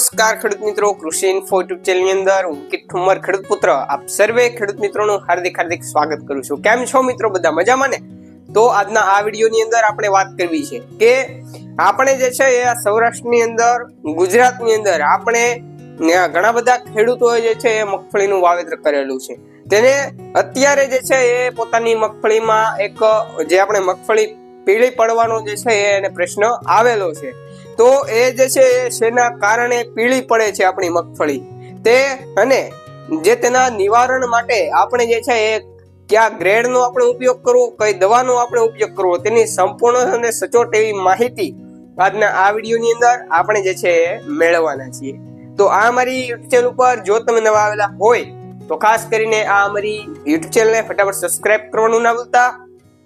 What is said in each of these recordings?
નમસ્કાર, ખેડૂત મિત્રો. કૃષિ ઇન્ફો યુટ્યુબ ચેનલની અંદર હું કિટ ઠુમર ખેડૂત પુત્ર. આપ સર્વે ખેડૂત મિત્રોનું હાર્દિક હાર્દિક સ્વાગત કરું છું. કેમ છો મિત્રો? બધા મજામાં ને? તો આજના આ વિડીયોની અંદર આપણે વાત કરવી છે કે આપણે જે છે એ સૌરાષ્ટ્રની અંદર, ગુજરાતની અંદર આપણે ઘણા બધા ખેડૂતોએ જે છે એ મગફળીનું વાવેતર કરેલું છે. તેને અત્યારે જે છે એ પોતાની મગફળીમાં એક જે આપણે મગફળી પીળી પડવાનો જે છે એને પ્રશ્ન આવેલો છે. તો એ જે છે એ શેના કારણે પીળી પડે છે આપણી મગફળી? તે અને જે તેના નિવારણ માટે આપણે જે છે, એ કયા ગ્રેડનો આપણે ઉપયોગ કરવો, કઈ દવાનો આપણે ઉપયોગ કરવો, તેની સંપૂર્ણ અને સચોટ એવી માહિતી આજના આ વિડીયોની અંદર આપણે જે છે, એ મેળવવાના છીએ. તો આ અમારી યુટ્યુબ ચેનલ ઉપર જો તમે નવા આવેલા હોય, તો ખાસ કરીને આ અમારી યુટ્યુબ ચેનલને ફટાફટ સબસ્ક્રાઇબ કરવાનું ના ભૂલતા.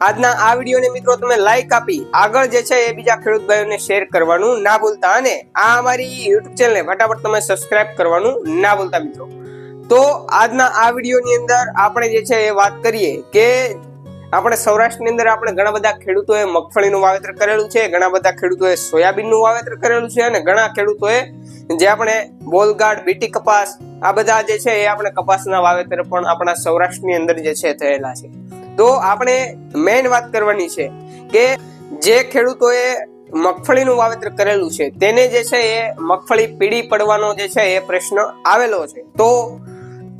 આજના આ વિડીયોને મિત્રો તમે લાઈક આપી આગળ જે છે એ બીજા ખેડૂત ભાઈઓને શેર કરવાનું ના ભૂલતા અને આ અમારી યુટ્યુબ ચેનલને ફટાફટ તમે સબસ્ક્રાઇબ કરવાનું ના ભૂલતા મિત્રો. તો આજના આ વિડીયોની અંદર આપણે જે છે એ વાત કરીએ કે આપણે સૌરાષ્ટ્રની અંદર આપણે ઘણા બધા ખેડૂતોએ મગફળીનું વાવેતર કરેલું છે, ઘણા બધા ખેડૂતોએ સોયાબીનનું વાવેતર કરેલું છે અને ઘણા ખેડૂતોએ જે આપણે બોલગાડ, બીટી કપાસ, આ બધા જે છે એ આપણે કપાસના વાવેતર પણ આપણા સૌરાષ્ટ્રની અંદર જે છે થયેલા છે. તો આપણે મેઇન વાત કરવાની છે કે જે ખેડૂતોએ મગફળીનું વાવેતર કરેલું છે, તેને જે છે એ મગફળી પીળી પડવાનો જે છે એ પ્રશ્ન આવેલો છે. તો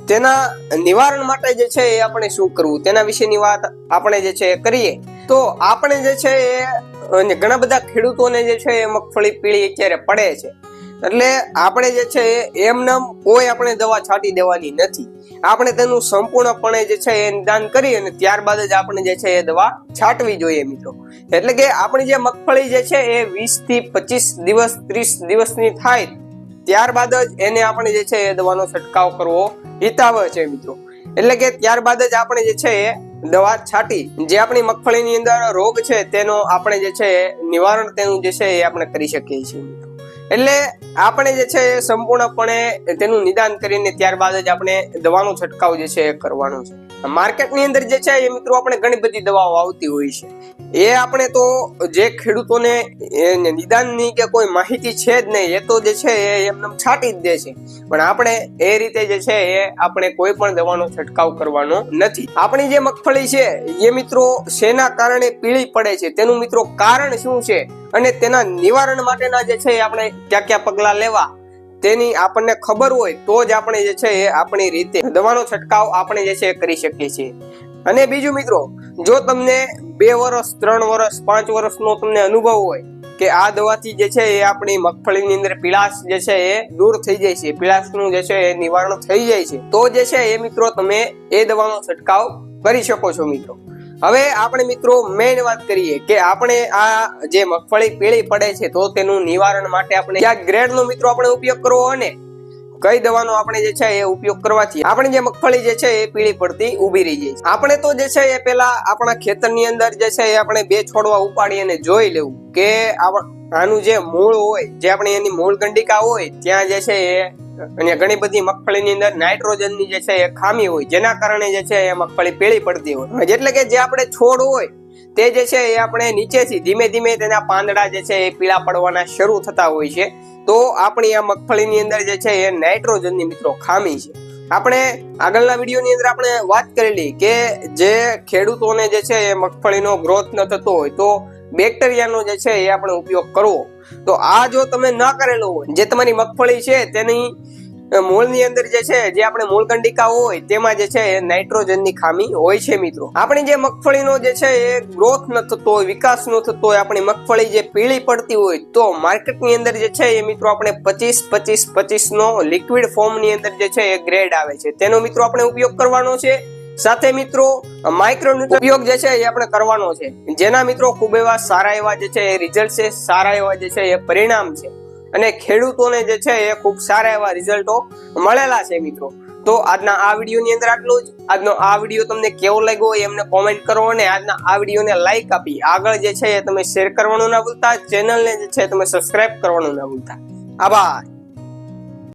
તેના નિવારણ માટે જે છે એ આપણે શું કરવું? તેના વિશેની વાત આપણે જે છે એ કરીએ. તો આપણે જે છે એ ઘણા બધા ખેડૂતોને જે છે એ મગફળી પીળી અત્યારે પડે છે. એટલે આપણે જે છે એ એમનેમ કોઈ આપણે દવા છાંટી દેવાની નથી. આપણે તેનું સંપૂર્ણપણે જે છે એ નિદાન કરી અને ત્યારબાદ જ આપણે જે છે એ દવા છાંટવી જોઈએ મિત્રો. એટલે કે આપણી જે મગફળી જે છે એ વીસથી પચીસ દિવસ, ત્રીસ દિવસની થાય, ત્યારબાદ જ એને આપણે જે છે એ દવાનો છંટકાવ કરવો હિતાવ છે મિત્રો. એટલે કે ત્યારબાદ જ આપણે જે છે એ દવા છાંટી, જે આપણી મગફળીની અંદર રોગ છે તેનો આપણે જે છે નિવારણ તેનું જે છે એ આપણે કરી શકીએ છીએ. એટલે આપણે જે છે એ સંપૂર્ણપણે તેનું નિદાન કરીને ત્યારબાદ જ આપણે દવાનો છંટકાવ જે છે એ કરવાનો છે. માર્કેટની અંદર જે છે એ મિત્રો આપણે ઘણી બધી દવાઓ આવતી હોય છે. એ આપણે તો જે ખેડૂતોને નિદાનની કે કોઈ માહિતી છે જ નહીં, એ તો જે છે એ એમને છાંટી જ દે છે. પણ આપણે એ રીતે જે છે એ આપણે કોઈ પણ દવાનો છંટકાવ કરવાનો નથી. આપણી જે મગફળી છે, એ મિત્રો શેના કારણે પીળી પડે છે? તેનું મિત્રો કારણ શું છે? અને તેના નિવારણ માટેના જે છે આપણે ક્યાં ક્યાં પગલાં લેવા? તેની આપણને ખબર હોય તો જ આપણે જે છે એ આપણી રીતે દવાનો છંટકાવ આપણે જે છે એ કરી શકીએ છીએ. અને બીજું મિત્રો, જો તમને બે વર્ષ ત્રણ વર્ષ પાંચ વર્ષનો તમને અનુભવ હોય કે આ દવાથી જે છે એ આપણી મગફળીની અંદર પીળાશ જે છે એ દૂર થઈ જાય છે, પીળાશનું જે છે એ નિવારણ થઈ જાય છે, તો જે છે એ મિત્રો તમે એ દવાનો છંટકાવ કરી શકો છો મિત્રો. હવે આપણે મિત્રો મેઇન વાત કરીએ કે આપણે આ જે મગફળી પીળી પડે છે તો તેનું નિવારણ માટે આપણે ક્યાં ગ્રેડનો મિત્રો આપણે ઉપયોગ કરવો અને કઈ દવાનો આપણે જે છે એ ઉપયોગ કરવાથી આપણે જે મગફળી જે છે એ પીળી પડતી ઊભી રહી જાય આપણે તો જે છે એ પેલા આપણા ખેતરની અંદર જે છે એ આપણે બે છોડવા ઉપાડી અને જોઈ લેવું કે આનું જે મૂળ હોય, જે આપણે એની મૂળ ગંડિકા હોય, ત્યાં જે છે એ અને ઘણી બધી મગફળીની અંદર નાઇટ્રોજનની જે છે એ ખામી હોય, જેના કારણે જે છે એ મગફળી પીળી પડતી હોય. એટલે કે જે આપણે છોડ હોય, તે જે છે એ આપણે નીચેથી ધીમે ધીમે તેના પાંદડા જે છે એ પીળા પડવાના શરૂ થતા હોય છે. તો આપણી આ મગફળીની અંદર જે છે એ નાઇટ્રોજનની મિત્રો ખામી છે. આપણે આગળના વિડીયોની અંદર આપણે વાત કરેલી કે જે ખેડૂતોને જે છે એ મગફળીનો ગ્રોથ ન થતો હોય, તો બેક્ટેરિયાનો જે છે એ આપણે ઉપયોગ કરવો. તો આ જો તમે ન કરેલો હોય, જે તમારી મગફળી છે તેની મૂળની અંદર જે છે, જે આપણે મૂળ કંડિકા હોય, તેમાં જે છે એ નાઇટ્રોજનની ખામી હોય છે મિત્રો. આપણી જે મગફળીનો જે છે એ ગ્રોથ ન થતો હોય, વિકાસ ન થતો હોય, આપણી મગફળી જે પીળી પડતી હોય, તો માર્કેટની અંદર જે છે એ મિત્રો આપણે પચીસ પચીસ પચીસ નો લિક્વિડ ફોર્મની અંદર જે છે એ ગ્રેડ આવે છે. તેનો મિત્રો આપણે ઉપયોગ કરવાનો છે. સાથે મિત્રો માઇક્રો ઉપયોગ જે છે એ આપણે કરવાનો છે. જેના મિત્રો ખૂબ એવા સારા એવા જે છે એ રિઝલ્ટ છે, સારા એવા જે છે એ પરિણામ છે. અને ખેડૂતોને જે છે એ ખૂબ સારા એવા રિઝલ્ટો મળેલા છે મિત્રો. તો આજના આ વિડીયોની અંદર આટલું જ. આજનો આ વીડિયો તમને કેવો લાગ્યો એ એમને કોમેન્ટ કરો અને આજના આ વિડીયોને લાઈક આપી. આગળ જે છે એ તમે શેર કરવાનું ના ભૂલતા. ચેનલને જે છે તમે સબસ્ક્રાઇબ કરવાનું ના ભૂલતા. આભાર.